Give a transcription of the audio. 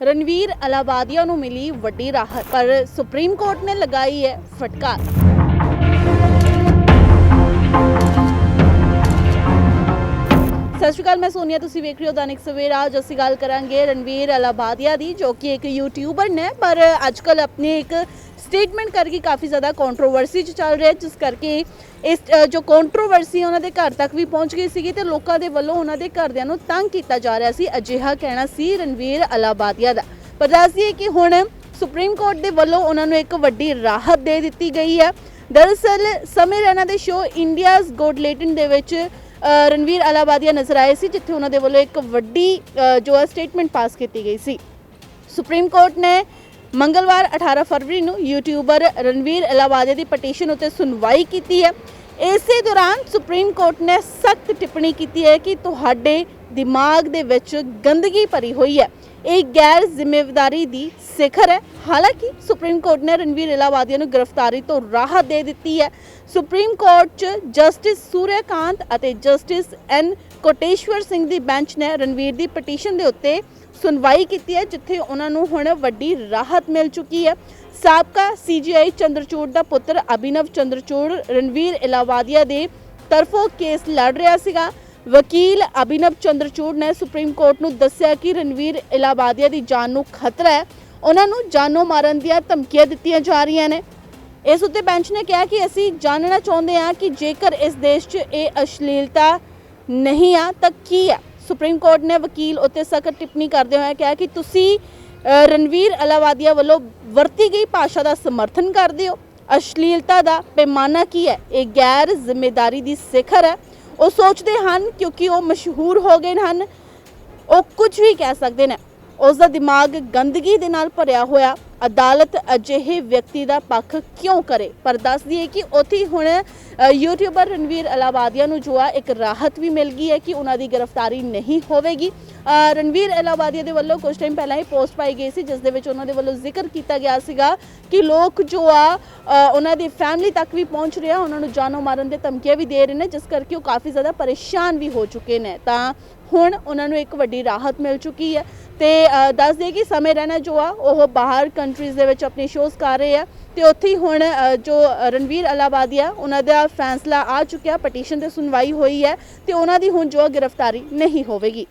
ਰਣਵੀਰ ਅਲਾਵਾਦੀਆ ਨੂੰ ਮਿਲੀ ਵੱਡੀ ਰਾਹਤ, ਪਰ ਸੁਪਰੀਮ ਕੋਰਟ ਨੇ ਲਗਾਈ ਹੈ ਫਟਕਾਰ। ਸਤਿ ਸ਼੍ਰੀ ਅਕਾਲ, ਮੈਂ ਸੋਨੀਆ, ਤੁਸੀਂ ਵੇਖ ਰਹੇ ਹੋ ਦੈਨਿਕ ਸਵੇਰਾ। ਅੱਜ ਅਸੀਂ ਗੱਲ ਕਰਾਂਗੇ ਰਣਵੀਰ ਅਲਾਬਾਦੀਆ ਦੀ, ਜੋ ਕਿ ਇੱਕ ਯੂਟਿਊਬਰ ਨੇ, ਪਰ ਅੱਜਕੱਲ ਆਪਣੇ ਇੱਕ ਸਟੇਟਮੈਂਟ ਕਰਕੇ ਕਾਫੀ ਜ਼ਿਆਦਾ ਕੰਟਰੋਵਰਸੀ ਚ ਚੱਲ ਰਿਹਾ ਜਿਸ ਕਰਕੇ ਇਸ ਅ, ਜੋ ਕੰਟਰੋਵਰਸੀ ਉਹਨਾਂ ਦੇ ਘਰ ਤੱਕ ਵੀ ਪਹੁੰਚ ਗਈ ਸੀਗੀ ਤੇ ਲੋਕਾਂ ਦੇ ਵੱਲੋਂ ਉਹਨਾਂ ਦੇ ਘਰਦਿਆਂ ਨੂੰ ਤੰਗ ਕੀਤਾ ਜਾ ਰਿਹਾ ਸੀ। ਅਜਿਹਾ ਕਹਿਣਾ ਸੀ ਰਣਵੀਰ ਅਲਾਬਾਦੀਆ ਦਾ। ਪਰ ਦੱਸਦੀਏ ਕਿ ਹੁਣ ਸੁਪਰੀਮ ਕੋਰਟ ਦੇ ਵੱਲੋਂ ਉਹਨਾਂ ਨੂੰ ਇੱਕ ਵੱਡੀ ਰਾਹਤ ਦੇ ਦਿੱਤੀ ਗਈ ਹੈ। ਦਰਅਸਲ ਸਮੇਂ ਰੈਨਾ ਦੇ ਸ਼ੋਅ ਇੰਡੀਆਜ਼ ਗੋਡ ਲੇਟਨ ਦੇ ਵਿੱਚ ਅ, ਰਣਵੀਰ ਅਲਾਬਾਦੀਆ ਨਜ਼ਰ ਆਏ ਸੀ ਜਿੱਥੇ ਉਹਨਾਂ ਦੇ ਵੱਲੋਂ ਇੱਕ ਵੱਡੀ ਅ, ਜੋ ਹੈ ਸਟੇਟਮੈਂਟ ਪਾਸ ਕੀਤੀ ਗਈ ਸੀ। ਸੁਪਰੀਮ ਕੋਰਟ ਨੇ ਮੰਗਲਵਾਰ 18 ਫਰਵਰੀ ਨੂੰ ਯੂਟਿਊਬਰ ਰਣਵੀਰ ਅਲਾਵਾਦੀਆ ਦੀ ਪਟੀਸ਼ਨ ਉੱਤੇ ਸੁਣਵਾਈ ਕੀਤੀ ਹੈ। ਇਸੇ ਦੌਰਾਨ ਸੁਪਰੀਮ ਕੋਰਟ ਨੇ ਸਖਤ ਟਿੱਪਣੀ ਕੀਤੀ ਹੈ ਕਿ ਤੁਹਾਡੇ ਦਿਮਾਗ ਦੇ ਵਿੱਚ ਗੰਦਗੀ ਭਰੀ ਹੋਈ ਹੈ। ਇਹ ਗੈਰ ਜ਼ਿੰਮੇਵਾਰੀ ਦੀ ਸਿਖਰ ਹੈ। ਹਾਲਾਂਕਿ ਸੁਪਰੀਮ ਕੋਰਟ ਨੇ ਰਣਵੀਰ ਅਲਾਵਾਦੀਆ ਨੂੰ ਗ੍ਰਿਫਤਾਰੀ ਤੋਂ ਰਾਹਤ ਦੇ ਦਿੱਤੀ ਹੈ। ਸੁਪਰੀਮ ਕੋਰਟ 'ਚ ਜਸਟਿਸ ਸੂਰਿਆਕਾਂਤ ਅਤੇ ਜਸਟਿਸ ਐਨ ਕੋਟੇਸ਼ਵਰ ਸਿੰਘ ਦੀ ਬੈਂਚ ਨੇ ਰਣਵੀਰ ਦੀ ਪਟੀਸ਼ਨ ਦੇ ਉੱਤੇ ਸੁਣਵਾਈ ਕੀਤੀ ਹੈ, ਜਿੱਥੇ ਉਹਨਾਂ ਨੂੰ ਹੁਣ ਵੱਡੀ ਰਾਹਤ ਮਿਲ ਚੁੱਕੀ ਹੈ। ਸਾਬਕਾ ਸੀਜੀਆਈ ਚੰਦਰਚੂੜ ਦਾ ਪੁੱਤਰ ਅਭਿਨਵ ਚੰਦਰਚੂੜ ਰਣਵੀਰ ਇਲਾਵਾਦੀਆ ਦੇ ਤਰਫੋਂ ਕੇਸ ਲੜ ਰਿਹਾ ਸੀਗਾ। ਵਕੀਲ ਅਭਿਨਵ ਚੰਦਰਚੂੜ ਨੇ ਸੁਪਰੀਮ ਕੋਰਟ ਨੂੰ ਦੱਸਿਆ ਕਿ ਰਣਵੀਰ ਇਲਾਵਾਦੀਆ ਦੀ ਜਾਨ ਨੂੰ ਖਤਰਾ ਹੈ। ਉਹਨਾਂ ਨੂੰ ਜਾਨੋਂ ਮਾਰਨ ਦੀਆਂ ਧਮਕੀਆਂ ਦਿੱਤੀਆਂ ਜਾ ਰਹੀਆਂ ਨੇ। ਇਸ ਉੱਤੇ ਬੈਂਚ ਨੇ ਕਿਹਾ ਕਿ ਅਸੀਂ ਜਾਣਨਾ ਚਾਹੁੰਦੇ ਹਾਂ ਕਿ ਜੇਕਰ ਇਸ ਦੇਸ਼ 'ਚ ਇਹ ਅਸ਼ਲੀਲਤਾ ਨਹੀਂ ਆ, ਤਾਂ ਕੀ ਆ? ਸੁਪਰੀਮ ਕੋਰਟ ਨੇ ਵਕੀਲ ਉੱਤੇ ਸਖਤ ਟਿੱਪਣੀ ਕਰਦੇ ਹੋਏ ਕਿਹਾ ਕਿ ਤੁਸੀਂ ਰਣਵੀਰ ਅਲਾਵਾਦੀਆ ਵੱਲੋਂ ਵਰਤੀ ਗਈ ਭਾਸ਼ਾ ਦਾ ਸਮਰਥਨ ਕਰਦੇ ਹੋ। ਅਸ਼ਲੀਲਤਾ ਦਾ ਪੈਮਾਨਾ ਕੀ ਹੈ? ਇਹ ਗੈਰ ਜ਼ਿੰਮੇਵਾਰੀ ਦੀ ਸਿਖਰ ਹੈ। ਉਹ ਸੋਚਦੇ ਹਨ ਕਿਉਂਕਿ ਉਹ ਮਸ਼ਹੂਰ ਹੋ ਗਏ ਹਨ। ਉਹ ਕੁਝ ਵੀ ਕਹਿ ਸਕਦੇ ਨੇ। ਉਸ ਦਾ ਦਿਮਾਗ ਗੰਦਗੀ ਦੇ ਨਾਲ ਭਰਿਆ ਹੋਇਆ ਅਦਾਲਤ ਅਜਿਹੇ ਵਿਅਕਤੀ ਦਾ ਪੱਖ ਕਿਉਂ ਕਰੇ? ਪਰ ਦੱਸ ਦਈਏ ਕਿ ਉੱਥੇ ਹੁਣ ਯੂਟਿਊਬਰ ਰਣਵੀਰ ਅਲਾਵਾਦੀਆ ਨੂੰ ਜੋ ਆ ਇੱਕ ਰਾਹਤ ਵੀ ਮਿਲ ਗਈ ਹੈ ਕਿ ਉਹਨਾਂ ਦੀ ਗ੍ਰਿਫਤਾਰੀ ਨਹੀਂ ਹੋਵੇਗੀ। ਰਣਵੀਰ ਅਲਾਵਾਦੀਆ ਦੇ ਵੱਲੋਂ ਕੁਝ ਟਾਈਮ ਪਹਿਲਾਂ ਹੀ ਪੋਸਟ ਪਾਈ ਗਈ ਸੀ ਜਿਸ ਦੇ ਵਿੱਚ ਉਹਨਾਂ ਦੇ ਵੱਲੋਂ ਜ਼ਿਕਰ ਕੀਤਾ ਗਿਆ ਸੀਗਾ ਕਿ ਲੋਕ ਜੋ ਆ ਉਹਨਾਂ ਦੀ ਫੈਮਿਲੀ ਤੱਕ ਵੀ ਪਹੁੰਚ ਰਿਹਾ ਉਹਨਾਂ ਨੂੰ ਜਾਨੋਂ ਮਾਰਨ ਦੇ ਧਮਕੀਆਂ ਵੀ ਦੇ ਰਹੇ ਨੇ ਜਿਸ ਕਰਕੇ ਉਹ ਕਾਫੀ ਜ਼ਿਆਦਾ ਪਰੇਸ਼ਾਨ ਵੀ ਹੋ ਚੁੱਕੇ ਨੇ। ਤਾਂ ਹੁਣ ਉਹਨਾਂ ਨੂੰ ਇੱਕ ਵੱਡੀ ਰਾਹਤ ਮਿਲ ਚੁੱਕੀ ਹੈ ਤੇ ਅ, ਦੱਸ ਦੇ ਕਿ ਸਮੇਂ ਰਹਿਣਾ ਜੋ ਆ ਉਹ ਬਾਹਰ ਕੰਟਰੀਜ਼ ਦੇ ਵਿੱਚ ਆਪਣੇ ਸ਼ੋਜ਼ ਕਰ ਰਹੇ ਆ ਤੇ ਉੱਥੇ ਹੀ ਹੁਣ ਅ, ਜੋ ਰਣਵੀਰ ਅਲਾਬਾਦੀਆ ਉਹਨਾਂ ਦਾ ਫੈਸਲਾ ਆ ਚੁੱਕਿਆ ਪਟੀਸ਼ਨ ਤੇ ਸੁਣਵਾਈ ਹੋਈ ਹੈ ਤੇ ਉਹਨਾਂ ਦੀ ਹੁਣ ਜੋ ਗ੍ਰਿਫਤਾਰੀ ਨਹੀਂ ਹੋਵੇਗੀ।